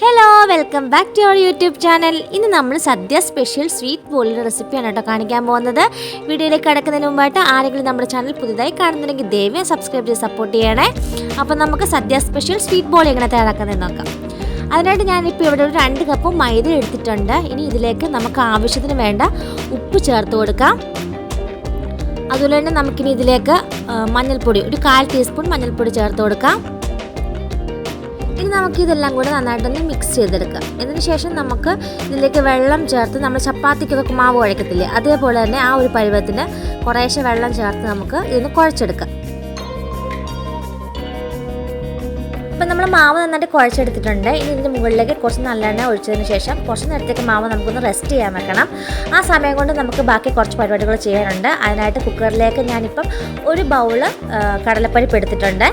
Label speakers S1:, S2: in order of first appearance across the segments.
S1: Hello welcome back to our YouTube channel ഇന്ന് നമ്മൾ സദ്യ special sweet ബോളിന്റെ റെസിപ്പിയാണ് കേട്ടോ കാണിക്കാൻ പോകുന്നത്. വീഡിയോയിലേക്ക് കിടക്കുന്നതിന് മുമ്പായിട്ട് ആരെങ്കിലും നമ്മുടെ ചാനൽ പുതുതായി കാണുന്നുണ്ടെങ്കിൽ ദയവേ സബ്സ്ക്രൈബ് ചെയ്ത് സപ്പോർട്ട് ചെയ്യണേ. അപ്പോൾ നമുക്ക് സദ്യ സ്പെഷ്യൽ സ്വീറ്റ് ബോൾ എങ്ങനെ തയ്യാറാക്കുന്നത് നോക്കാം. അതിനായിട്ട് ഞാനിപ്പോൾ ഇവിടെ ഒരു രണ്ട് കപ്പ് മൈദ എടുത്തിട്ടുണ്ട്. ഇനി ഇതിലേക്ക് നമുക്ക് ആവശ്യത്തിന് വേണ്ട ഉപ്പ് ചേർത്ത് കൊടുക്കാം. അതുപോലെ തന്നെ നമുക്കിനി ഇതിലേക്ക് മഞ്ഞൾപ്പൊടി ഒരു കാൽ ടീസ്പൂൺ മഞ്ഞൾപ്പൊടി ചേർത്ത് കൊടുക്കാം. ഇനി നമുക്ക് ഇതെല്ലാം കൂടെ നന്നായിട്ടൊന്ന് മിക്സ് ചെയ്തെടുക്കാം. ഇതിന് ശേഷം നമുക്ക് ഇതിലേക്ക് വെള്ളം ചേർത്ത് നമ്മൾ ചപ്പാത്തിക്കൊക്കെ മാവ് കുഴക്കത്തില്ലേ അതേപോലെ തന്നെ ആ ഒരു പരുവത്തിന് കുറേശ്ശെ വെള്ളം ചേർത്ത് നമുക്ക് ഇതൊന്ന് കുഴച്ചെടുക്കാം. ഇപ്പം നമ്മൾ മാവ് നന്നായിട്ട് കുഴച്ചെടുത്തിട്ടുണ്ട്. ഇനി ഇതിന്റെ മുകളിലേക്ക് കുറച്ച് നല്ലെണ്ണ ഒഴിച്ചതിന് ശേഷം കുറച്ച് നേരത്തേക്ക് മാവ് നമുക്കൊന്ന് റെസ്റ്റ് ചെയ്യാൻ വെക്കണം. ആ സമയം കൊണ്ട് നമുക്ക് ബാക്കി കുറച്ച് പരിപാടികൾ ചെയ്യാനുണ്ട്. അതിനായിട്ട് കുക്കറിലേക്ക് ഞാനിപ്പം ഒരു ബൗൾ കടലപ്പരിപ്പ് എടുത്തിട്ടുണ്ട്.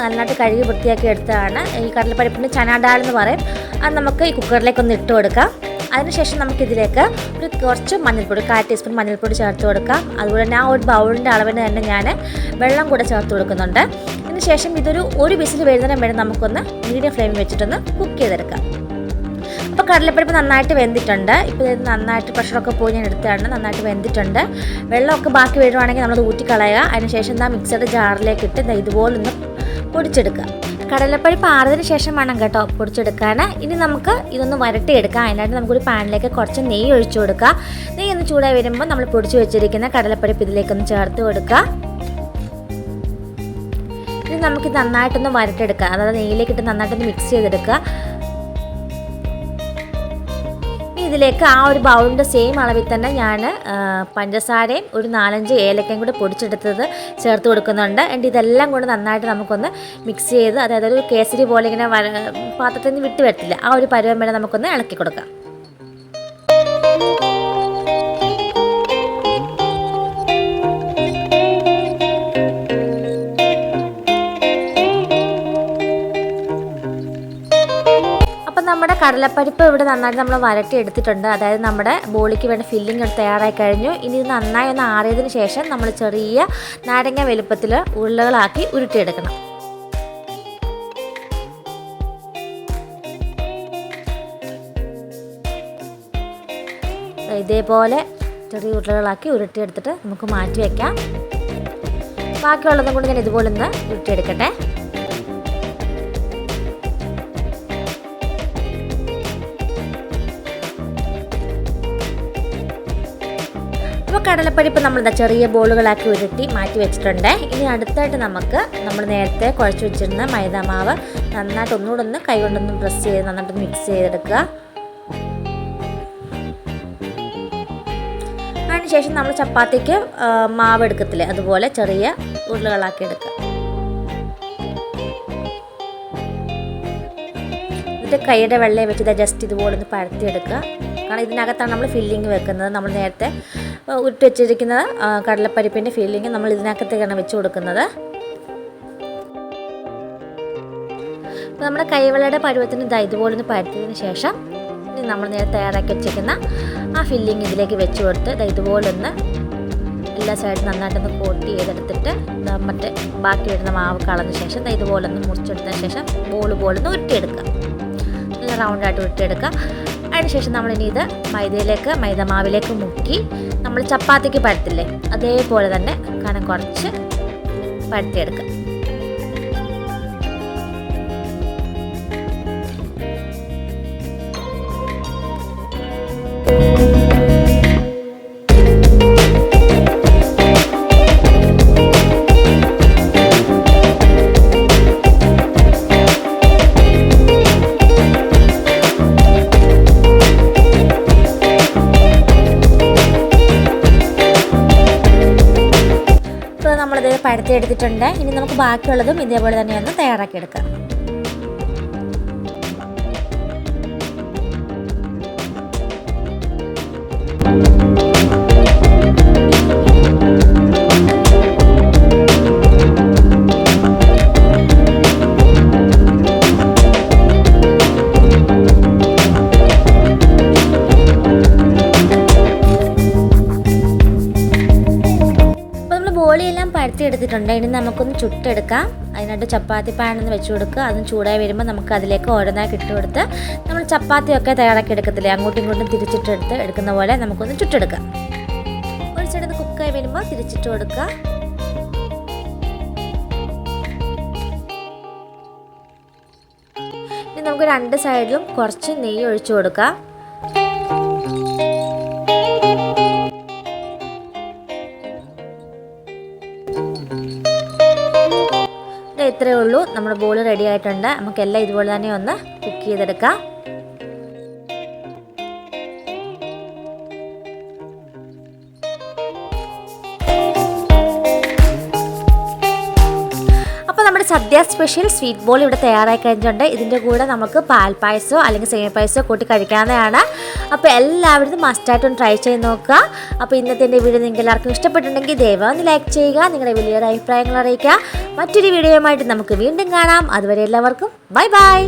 S1: നന്നായിട്ട് കഴുകി വൃത്തിയാക്കി എടുത്തതാണ്. ഈ കടലപ്പരിപ്പിന് ചനാടാൽ എന്ന് പറയും. അത് നമുക്ക് ഈ കുക്കറിലേക്ക് ഒന്ന് ഇട്ട് കൊടുക്കാം. അതിനുശേഷം നമുക്കിതിലേക്ക് ഒരു കുറച്ച് മഞ്ഞൾപ്പൊടി കാൽ ടീസ്പൂൺ മഞ്ഞൾപ്പൊടി ചേർത്ത് കൊടുക്കാം. അതുപോലെ തന്നെ ആ ഒരു ബൗളിന്റെ അളവിന് തന്നെ ഞാൻ വെള്ളം കൂടെ ചേർത്ത് കൊടുക്കുന്നുണ്ട്. അതിനുശേഷം ഇതൊരു ഒരു വിസിൽ വരുന്നതിന് വേണ്ടി നമുക്കൊന്ന് മീഡിയം ഫ്ലെയിമിൽ വെച്ചിട്ടൊന്ന് കുക്ക് ചെയ്തെടുക്കാം. അപ്പോൾ കടലപ്പരിപ്പ് നന്നായിട്ട് വെന്തിട്ടുണ്ട്. ഇപ്പോൾ ഇത് നന്നായിട്ട് പ്രഷറൊക്കെ പോയി ഞാൻ എടുത്തതാണ്. നന്നായിട്ട് വെന്തിട്ടുണ്ട്. വെള്ളമൊക്കെ ബാക്കി വരുവാണെങ്കിൽ നമ്മളത് ഊറ്റിക്കളയുക. അതിനുശേഷം എന്താ മിക്സഡ് ജാറിലേക്ക് ഇട്ട് ദാ ഇതുപോലെ ഒന്ന് പൊടിച്ചെടുക്കുക. കടലപ്പരിപ്പ് ആറതിന് ശേഷം വേണം കേട്ടോ പൊടിച്ചെടുക്കാൻ ഇനി നമുക്ക് ഇതൊന്ന് വരട്ടിയെടുക്കാം. അതിനായിട്ട് നമുക്കൊരു പാനിലേക്ക് കുറച്ച് നെയ്യ് ഒഴിച്ചു കൊടുക്കുക. നെയ്യ് ഒന്ന് ചൂടായി വരുമ്പോൾ നമ്മൾ പൊടിച്ചു വെച്ചിരിക്കുന്ന കടലപ്പരിപ്പ് ഇതിലേക്കൊന്ന് ചേർത്ത് കൊടുക്കുക. ഇനി നമുക്ക് നന്നായിട്ടൊന്ന് വരട്ടെടുക്കുക അതായത് നെയ്യിലേക്കിട്ട് നന്നായിട്ടൊന്ന് മിക്സ് ചെയ്തെടുക്കുക. ഇതിലേക്ക് ആ ഒരു ബൗളിന്റെ സെയിം അളവിൽ തന്നെ ഞാൻ പഞ്ചസാരയും ഒരു നാലഞ്ച് ഏലക്കയും കൂടെ പൊടിച്ചെടുത്തത് ചേർത്ത് കൊടുക്കുന്നുണ്ട്. ആൻഡ് ഇതെല്ലാം കൊണ്ട് നന്നായിട്ട് നമുക്കൊന്ന് മിക്സ് ചെയ്ത് അതായത് ഒരു കേസരി പോലെ ഇങ്ങനെ പാത്രത്തിൽ നിന്ന് വിട്ട് വരത്തില്ല. ആ ഒരു പരുവം വരെ നമുക്കൊന്ന് ഇളക്കി കൊടുക്കാം. കടലപ്പരിപ്പ് ഇവിടെ നന്നായിട്ട് നമ്മൾ വരട്ടി എടുത്തിട്ടുണ്ട് അതായത് നമ്മുടെ ബോളിക്ക് വേണ്ട ഫില്ലിംഗ് തയ്യാറായി കഴിഞ്ഞു. ഇനി ഇത് നന്നായി ഒന്ന് ആറിയതിന് ശേഷം നമ്മൾ ചെറിയ നാരങ്ങ വലുപ്പത്തിൽ ഉരുളകളാക്കി ഉരുട്ടിയെടുക്കണം. ഇതേപോലെ ചെറിയ ഉരുളകളാക്കി ഉരുട്ടിയെടുത്തിട്ട് നമുക്ക് മാറ്റി വയ്ക്കാം ബാക്കിയുള്ളതും കൂടി ഞാൻ ഇതുപോലെ ഒന്ന് ഉരുട്ടിയെടുക്കട്ടെ. അപ്പോൾ കടലപ്പരിപ്പ് നമ്മൾ എന്താ ചെറിയ ബോളുകളാക്കി ഉരുട്ടി മാറ്റി വെച്ചിട്ടുണ്ട്. ഇനി അടുത്തായിട്ട് നമുക്ക് നമ്മൾ നേരത്തെ കുഴച്ച് വെച്ചിരുന്ന മൈദാമാവ് നന്നായിട്ട് ഒന്നുകൂടെ ഒന്ന് കൈ കൊണ്ടൊന്ന് പ്രസ് ചെയ്ത് നന്നായിട്ട് മിക്സ് ചെയ്തെടുക്കുക. അതിനുശേഷം നമ്മൾ ചപ്പാത്തിക്ക് മാവ് എടുക്കത്തില്ലേ? അതുപോലെ ചെറിയ ഉരുളകളാക്കി എടുക്കുക. എന്നിട്ട് കൈയുടെ വെള്ളയെ വെച്ച് ഇത് ജസ്റ്റ് ഇതുപോലെ ഒന്ന് പരത്തിയെടുക്കുക കാരണം ഇതിനകത്താണ് നമ്മൾ ഫില്ലിങ് വെക്കുന്നത്. നമ്മൾ നേരത്തെ ഉരുട്ടി വെച്ചിരിക്കുന്ന കടലപ്പരിപ്പിന്റെ ഫില്ലിങ് നമ്മൾ ഇതിനകത്തേക്കാണ് വെച്ച് കൊടുക്കുന്നത്. അപ്പോൾ നമ്മുടെ കൈവെള്ളയുടെ പരുവത്തിന് ഇതാ ഇതുപോലെ ഒന്ന് പരത്തിയതിന് ശേഷം നമ്മൾ നേരത്തെ തയ്യാറാക്കി വെച്ചിരിക്കുന്ന ആ ഫില്ലിങ് ഇതിലേക്ക് വെച്ച് കൊടുത്ത് ദാ ഇതുപോലെ ഒന്ന് എല്ലാ സൈഡും നന്നായിട്ടൊന്ന് കോട്ട് ചെയ്തെടുത്തിട്ട് മറ്റേ ബാക്കി വരുന്ന മാവ് കളഞ്ഞ ശേഷം ഇതുപോലെ ഒന്ന് മുറിച്ചെടുത്തതിന് ശേഷം ബോൾ പോലെ ഒന്ന് ഉരുട്ടിയെടുക്കുക. നല്ല റൗണ്ടായിട്ട് ഉരുട്ടിയെടുക്കുക. അതിനുശേഷം നമ്മളിനി ഇത് മൈദയിലേക്ക് മൈദ മാവിലേക്ക് മുക്കി നമ്മൾ ചപ്പാത്തിക്ക് പരത്തില്ലേ അതേപോലെ തന്നെ കനം കുറച്ച് പരത്തിയെടുക്കുക. നമ്മളിത് എടുത്തിട്ടുണ്ട്. ഇനി നമുക്ക് ബാക്കിയുള്ളതും ഇതേപോലെ തന്നെ ഒന്ന് തയ്യാറാക്കി എടുക്കാം. ബോളിയെല്ലാം പരത്തി എടുത്തിട്ടുണ്ട് എടുത്തിട്ടുണ്ട് ഇനി നമുക്കൊന്ന് ചുട്ടെടുക്കാം. അതിനായിട്ട് ചപ്പാത്തി പാനൊന്ന് വെച്ച് കൊടുക്കുക. അതും ചൂടായി വരുമ്പോൾ നമുക്ക് അതിലേക്ക് ഓരോന്നായി കൊടുത്ത് നമ്മൾ ചപ്പാത്തിയൊക്കെ തയ്യാറാക്കി എടുക്കത്തില്ലേ? അങ്ങോട്ടും ഇങ്ങോട്ടും തിരിച്ചിട്ടെടുത്ത് എടുക്കുന്ന പോലെ നമുക്കൊന്ന് ചുട്ടെടുക്കാം. ഒരു സൈഡ് കുക്കായി വരുമ്പോൾ തിരിച്ചിട്ട് കൊടുക്കുക. ഇനി നമുക്ക് രണ്ട് സൈഡിലും കുറച്ച് നെയ്യ് ഒഴിച്ചു കൊടുക്കാം. ഇത്രയേ ഉള്ളൂ. നമ്മുടെ ബോൾ റെഡി ആയിട്ടുണ്ട്. നമുക്കെല്ലാം ഇതുപോലെ തന്നെ ഒന്ന് കുക്ക് ചെയ്തെടുക്കാം. നമ്മുടെ സദ്യ സ്പെഷ്യൽ സ്വീറ്റ് ബോൾ ഇവിടെ തയ്യാറായി കഴിഞ്ഞിട്ടുണ്ട്. ഇതിന്റെ കൂടെ നമുക്ക് പാൽപ്പായസോ അല്ലെങ്കിൽ സേമിപ്പായസോ കൂട്ടി കഴിക്കാവുന്നതാണ്. അപ്പോൾ എല്ലാവരും മസ്റ്റായിട്ടും ട്രൈ ചെയ്ത് നോക്കുക. അപ്പോൾ ഇന്നത്തെ എന്റെ വീഡിയോ നിങ്ങൾക്ക് എല്ലാവർക്കും ഇഷ്ടപ്പെട്ടിട്ടുണ്ടെങ്കിൽ ദയവായി ഒന്ന് ലൈക്ക് ചെയ്യുക നിങ്ങളുടെ വലിയൊരു അഭിപ്രായങ്ങൾ അറിയിക്കുക. മറ്റൊരു വീഡിയോയുമായിട്ട് നമുക്ക് വീണ്ടും കാണാം. അതുവരെ എല്ലാവർക്കും ബൈ ബൈ